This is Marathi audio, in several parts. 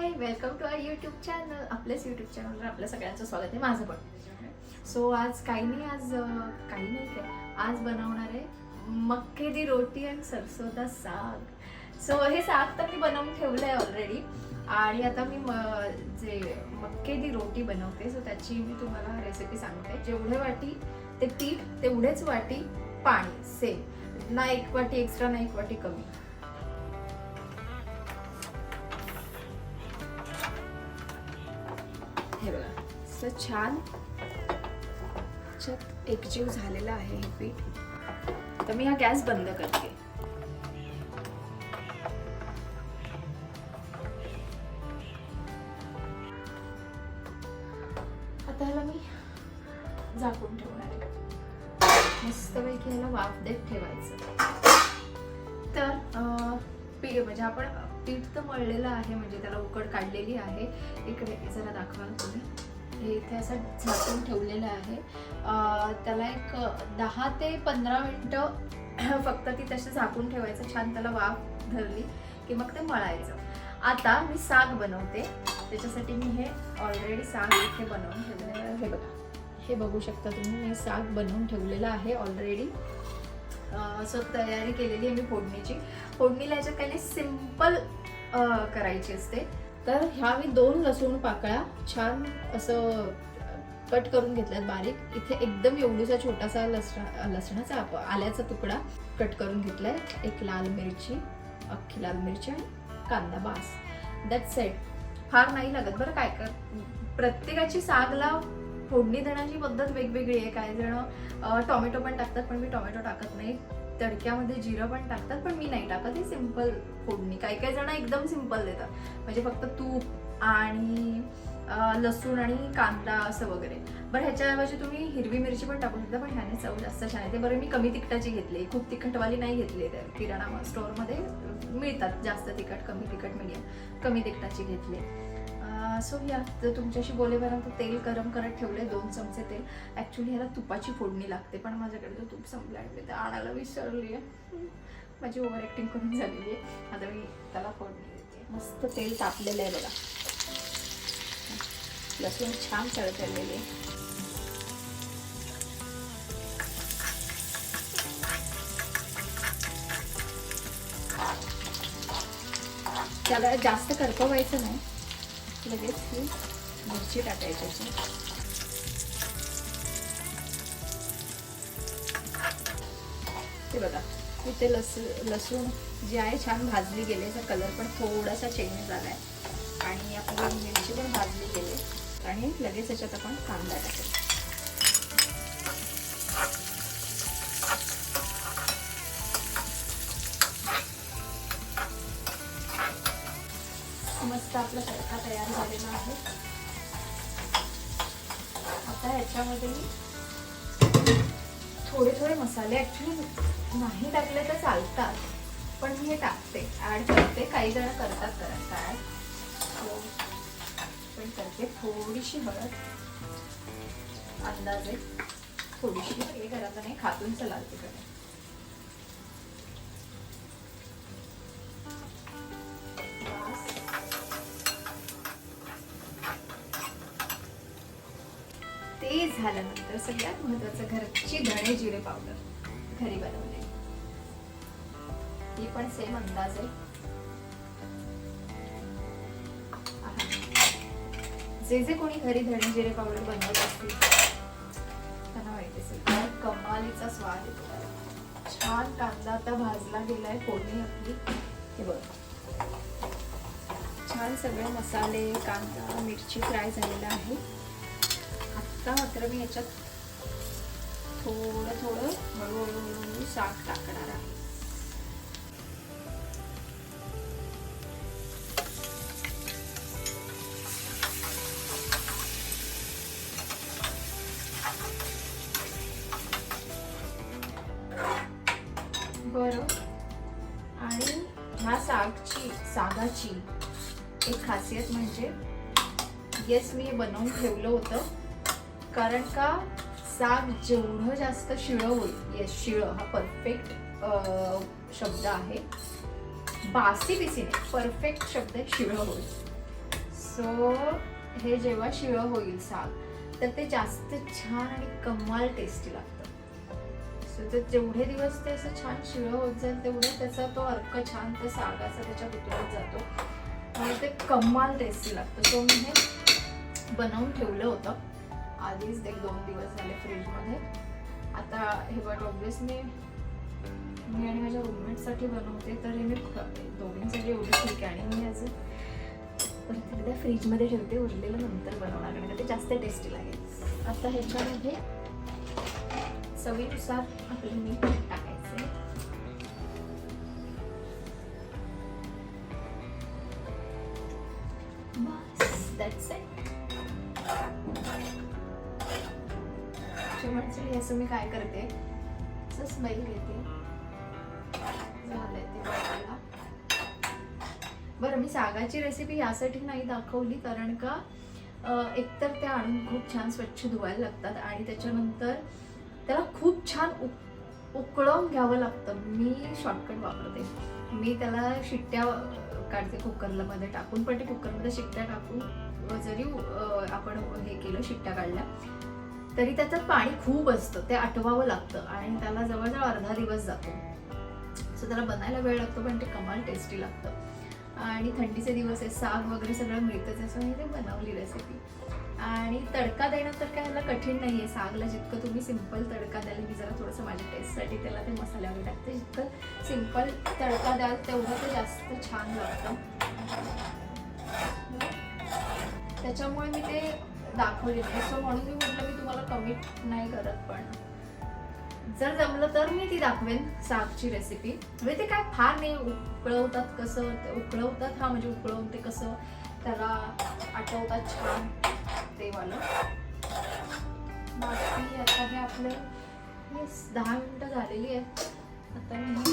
Hi welcome to our YouTube channel आपल्याच यूट्यूब चॅनलवर आपल्या सगळ्यांचं स्वागत आहे. माझं पण. सो आज काही नाही आज काही नाही काय. आज बनवणार आहे मक्के दी रोटी आणि सरसोदा साग. सो हे साग तर मी बनवून ठेवलं आहे ऑलरेडी आणि आता मी म- जे मक्के दी रोटी बनवते सो त्याची मी तुम्हाला रेसिपी सांगते. जेवढे वाटी ते पीठ तेवढेच वाटी पाणी सेम ना एक वाटी एक्स्ट्रा ना एक वाटी कमी. असं छान ह्याच्यात एकजीव झालेला आहे हे पीठ. तर मी हा गॅस बंद करते. आता ह्याला मी झाकून ठेवणार आहे. मस्तपैकी ह्याला वाफ देत ठेवायचं. तर अं, पीठ म्हणजे आपण पीठ तर मळलेलं आहे म्हणजे त्याला उकड काढलेली आहे. इकडे जरा दाखवाल ना तुम्ही. हे इथे असं झाकून ठेवलेलं आहे. त्याला एक दहा ते पंधरा मिनटं फक्त ती तशी झाकून ठेवायचं. छान त्याला वाफ धरली की मग ते मळायचं. आता मी साग बनवते. त्याच्यासाठी मी हे ऑलरेडी साग इथे बनवून ठेवलेलं आहे. हे बघा. हे बघू शकता तुम्ही मी साग बनवून ठेवलेलं आहे ऑलरेडी सो तयारी केलेली आहे मी फोडणीची. फोडणीला याच्यात काही सिंपल करायची असते. तर ह्या मी दोन लसूण पाकळ्या छान असं कट करून घेतल्यात बारीक. इथे एकदम एवढूसा छोटासा लसणा लसणाचा आल्याचा तुकडा कट करून घेतलाय. एक लाल मिरची अख्खी लाल मिरची आणि कांदा बास. दॅट सेट फार नाही लागत बरं काय कर. प्रत्येकाची सागला फोडणी देण्याची पद्धत वेगवेगळी आहे. काही जण टोमॅटो पण टाकतात पण मी टोमॅटो टाकत नाही. तडक्यामध्ये जिरं पण टाकतात पण मी नाही टाकत. हे सिंपल फोडणी काही काही जण एकदम सिंपल देतात. म्हणजे फक्त तूप आणि लसूण आणि कांदा असं वगैरे. बरं ह्याच्याऐवजी तुम्ही हिरवी मिरची पण टाकू शकता पण ह्याने चव जास्त छान येते. बरं मी कमी तिखटाची घेतली खूप तिखटवाली नाही घेतली तर किराणा स्टोअरमध्ये मिळतात जास्त तिखट कमी तिखट मिडियम कमी तिखटाची घेतली सो या आता तुमच्याशी बोलेपर्यंत तेल गरम करत ठेवले दोन चमचे तेल. ॲक्च्युली ह्याला तुपाची फोडणी लागते पण माझ्याकडे तो तूप संपला आहे ते आणायला विसरली आहे माझी ओव्हर ॲक्टिंग करून झालेली आहे आता मी त्याला फोडणी देते. मस्त तेल तापलेलं आहे बघा. लसूण छान चळचळलेली आहे. त्याला जास्त करपवायचं नाही. लगेच ही मिरची टाकायची ते बघा इथे लस लसूण जी आहे छान भाजली गेली तर कलर पण थोडासा चेंज झाला आहे आणि आपली मिरची पण भाजली गेली आणि लगेच याच्यात आपण कांदा टाकायचा मस्त आपला तडका तयार झालेला आहे. आता ह्याच्यामध्ये थोडे थोडे मसाले ॲक्च्युली नाही टाकले तर चालतात पण मी हे टाकते ॲड करते काही जण करतात करत ॲड हो. पण करते थोडीशी हळद अंदाजे थोडीशी हे घरात नाही खातून चलाल तिकडे. ते झाल्यानंतर सगळ्यात महत्वाचं घरची धणे जिरे पावडर घरी बनवले. ही पण सेम अंदाज आहे. जे जे कोणी घरी धणे जिरे पावडर बनवत असतील त्यांना माहिती असेल. काय कमालीचा स्वाद येतो छान कांदा आता भाजला गेलाय फोडणी आपली हे बघ. छान सगळे मसाले कांदा मिरची फ्राय झालेला आहे. आता मात्र मी याच्यात थोडं थोडं हळूहळू हळूहळू साग टाकणार आहे. बरं. आणि ह्या सागची सागाची एक खासियत म्हणजे येस मी बनवून ठेवलं होतं. कारण का साग जेवढं जास्त शिळं होईल येस शिळं हा परफेक्ट शब्द आहे. बासी बिसी परफेक्ट शब्द आहे शिळं होईल सो हे जेव्हा शिळं होईल साग तर ते जास्त छान आणि कमाल टेस्टी लागतं. सो ते जेवढे दिवस ते असं छान शिळं होत जाईल तेवढं त्याचा तो अर्क छान त्या सागाचा त्याच्या उतरत जातो. आणि ते कमाल टेस्टी लागतं. सो मी हे बनवून ठेवलं होतं. आधीच एक दोन दिवस झाले फ्रीजमध्ये. आता हे बट ऑब्विसली मी आणि माझ्या रूममेटसाठी बनवते तर हे मी ख- दोघींसाठी एवढं ठीक आहे. आणि मी अजून परत एकदा फ्रीजमध्ये ठेवते उरलेलं नंतर बनवणार कारण का ते जास्त टेस्टी लागेल. आता ह्याच्यामध्ये चवीनुसार आपलं मीठ टाकायचं. असं मी काय करते? असं स्मेल घेते. झालंय ते बरं मी सागाची रेसिपी यासाठी नाही दाखवली कारण का एकतर त्या आणून खूप छान स्वच्छ धुवायला लागतात आणि त्याच्यानंतर त्याला खूप छान उक उकळवून घ्यावं लागतं. मी शॉर्टकट वापरते. मी त्याला शिट्ट्या काढते कुकरला मध्ये टाकून. पण ते कुकरमध्ये शिट्ट्या टाकून जरी आपण हे केलं शिट्ट्या काढल्या तरी त्याच्यात पाणी खूप असतं ते आटवावं लागतं आणि त्याला जवळजवळ अर्धा दिवस जातो. सो त्याला बनायला वेळ लागतो पण ते कमाल टेस्टी लागतं. आणि थंडीचे दिवस आहे साग वगैरे सगळं मिळतंच असं मी ते बनवली रेसिपी आणि तडका देणं तर काय ह्याला कठीण नाही आहे सागला जितकं तुम्ही सिंपल तडका द्याल मी जरा थोडंसं माझ्या टेस्टसाठी त्याला ते मसाल्यावर टाकते. जितकं सिंपल तडका द्याल तेवढं ते जास्त छान लागतं. त्याच्यामुळे मी ते दाखवले नाही. सो म्हणून मी म्हटलं मी तुम्हाला कमिट नाही करत पण. जर जमलं तर मी ती दाखवेन सागची रेसिपी म्हणजे ते काय फार नाही उकळवतात कसं ते उकळवतात हा म्हणजे उकळवून ते कसं त्याला आटवतात छान ते वालं. बाकी आता हे आपलं येस दहा मिनटं झालेली आहेत. आता मी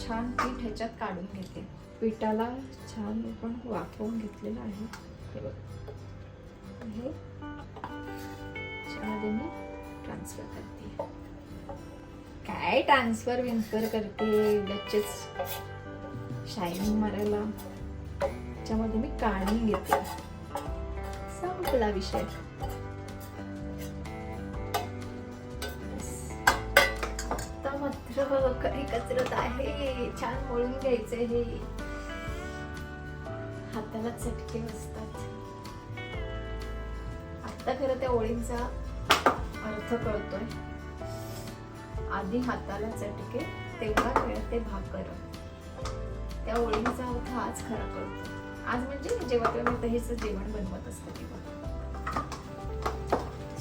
छान पीठ ह्याच्यात काढून घेते. पिठाला छान मी पण वाफवून घेतलेलं आहे. हे बघ. हे त्याच्यामध्ये मी ट्रान्सफर करते. काय ट्रान्सफर विन्सफर करते गच्चेच शायनिंग मारायला. त्याच्यामध्ये मी काढून घेते. संपला विषय. आता मात्र काही कचरत आहे. छान मळून घ्यायचं हे. हाताला चटके बसते आता खरं त्या ओळींचा अर्थ कळतोय. आधी हाताला चटके तेव्हा कळते भाकर त्या ओळींचा अर्थ आज खरा कळतो आज म्हणजे जेव्हा तेव्हा मी दहीचं जेवण बनवत असते तेव्हा.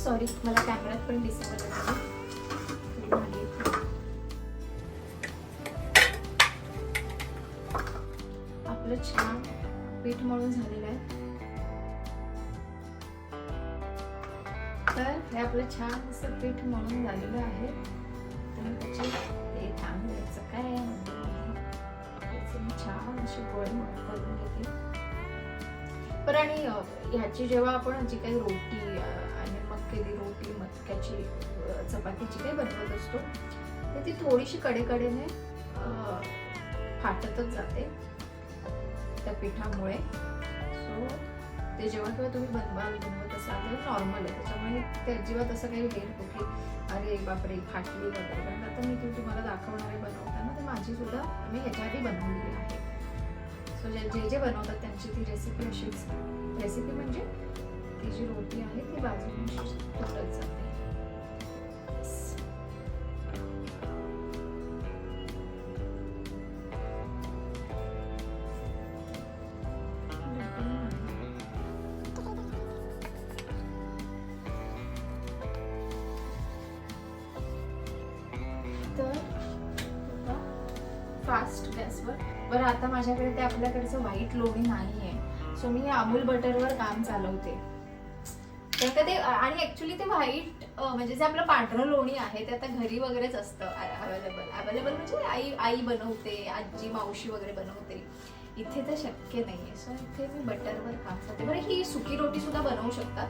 सॉरी मला कॅमेऱ्यात पण दिसत आपलं छान पीठ मळून झालेलं आहे. हे आपलं छान असं पीठ मळून झालेलं आहे. तर त्याची ते थांबवायचं काय छान अशी गोळी मळून करून घेते. पण आणि ह्याची जेव्हा आपण जी काही रोटी आणि मक्केली रोटी मक्याची चपातीची काही बनवत असतो तर ती थोडीशी कडेकडेने फाटतच जाते त्या पिठामुळे. सो ते जेव्हा किंवा तुम्ही बनवाल बनवत असाल म्हणजे ते नॉर्मल आहे. त्याच्यामुळे ते अजिबात असं काही हेर की अरे बापरे फाटली वगैरे. कारण आता मी तुम्ही तुम्हाला दाखवणार आहे बनवताना तर माझी सुद्धा मी ह्याच्या आधी बनवलेली आहे. सो जे जे जे बनवतात त्यांची ती रेसिपी अशीच. रेसिपी म्हणजे ती जी रोटी आहे ती बाजूने तोडत जाते. फास्ट गॅसवर बरं आता माझ्याकडे ते आपल्याकडचं व्हाईट लोणी नाही आहे सो मी अमूल बटरवर काम चालवते. तर का ते आणि ॲक्च्युली ते व्हाईट म्हणजे जे आपलं पांढरं लोणी आहे ते आता घरी वगैरेच असतं अवेलेबल अवेलेबल म्हणजे आई आई बनवते आजी मावशी वगैरे बनवते. इथे तर शक्य नाही आहे सो इथे मी बटरवर काम करते बरं ही सुकी रोटी सुद्धा बनवू शकतात.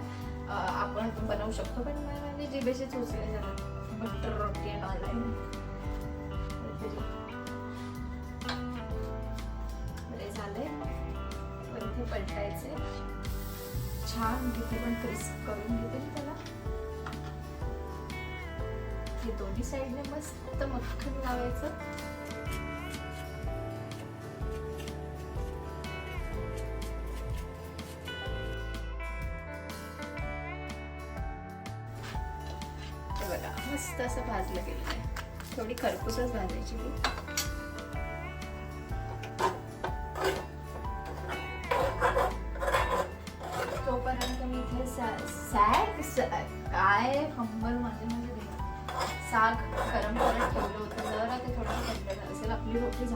आपण बनवू शकतो पण म्हणजे जिभेचे चोचले जातात बटर रोटी ऑनलाईन पलटायचे. छान इथे पण क्रिस्प करून घेते मी त्याला. हे दोन्ही साईडने मस्त मक्खन लावायचं. बघा मस्त असं भाजलं गेलं थोडी खरपूसच भाजायची मी.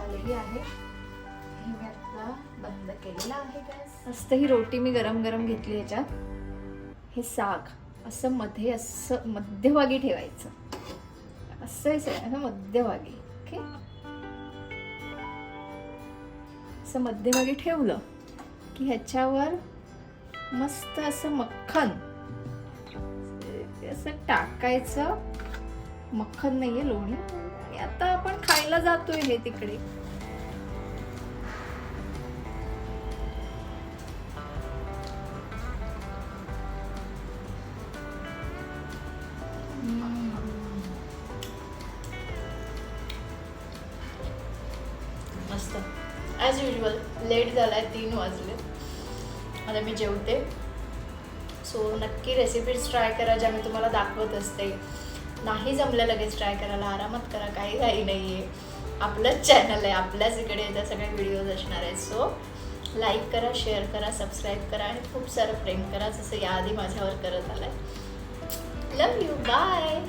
आलेली आहे. हे मी आता बंद केलेला आहे गॅस मस्त ही रोटी मी गरम गरम घेतली ह्याच्यात. हे साग असं मध्ये असं मध्यभागी ठेवायचं. असं आहे असं मध्यभागी ओके असं मध्यभागी ठेवलं की ह्याच्यावर मस्त असं मक्खन असं टाकायचं. मक्खन नाहीये लोणी. आणि आता आपण खायला जातोय हे तिकडे. मस्त. ॲज युजल लेट झालाय तीन वाजले. आता मी जेवते. सो नक्की रेसिपीज ट्राय करा ज्या मी तुम्हाला दाखवत असते. नाही जमलं लगेच ट्राय करायला आरामात करा काही घाई नाही आहे आपलंच चॅनल आहे आपल्याच इकडे त्या सगळ्या व्हिडिओज असणार आहेत. सो लाईक करा शेअर करा सबस्क्राईब करा आणि खूप सारं प्रेम करा जसं याआधी माझ्यावर करत आलाय. लव यू बाय